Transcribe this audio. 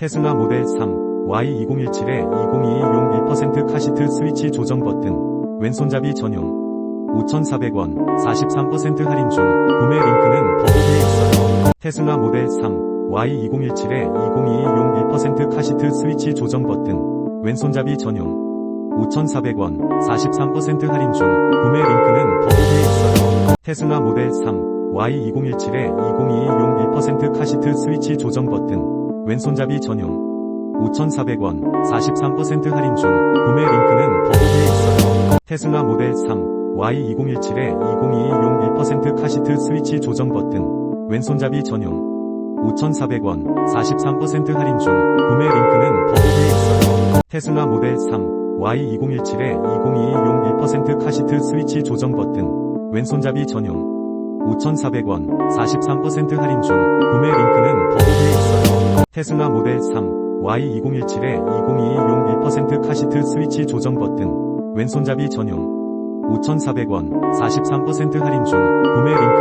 테슬라 모델 3, Y2017에 2022용 1% 카시트 스위치 조정 버튼, 왼손잡이 전용, 5,400원, 43% 할인 중, 구매 링크는 더보기에 있어요. 테슬라 모델 3, Y2017에 2022용 1% 카시트 스위치 조정 버튼, 왼손잡이 전용, 5,400원, 43% 할인 중, 구매 링크는 더보기에 있어요. 테슬라 모델 3, Y2017에 2022용 1% 카시트 스위치 조정 버튼, 왼손잡이 전용, 5,400원, 43% 할인 중, 구매 링크는 더보기에 있어요. 테슬라 모델 3, Y2017에 2022용 1% 카시트 스위치 조정 버튼, 왼손잡이 전용, 5,400원, 43% 할인 중, 구매 링크는 더보기에 있어요. 테슬라 모델 3, Y2017에 2022용 1% 카시트 스위치 조정 버튼, 왼손잡이 전용, 5,400원, 43% 할인 중, 구매 링크는 더보기에. 테슬라 모델 3, Y2017에 2022용 1% 카시트 스위치 조정 버튼, 왼손잡이 전용, 5,400원, 43% 할인 중, 구매 있어요.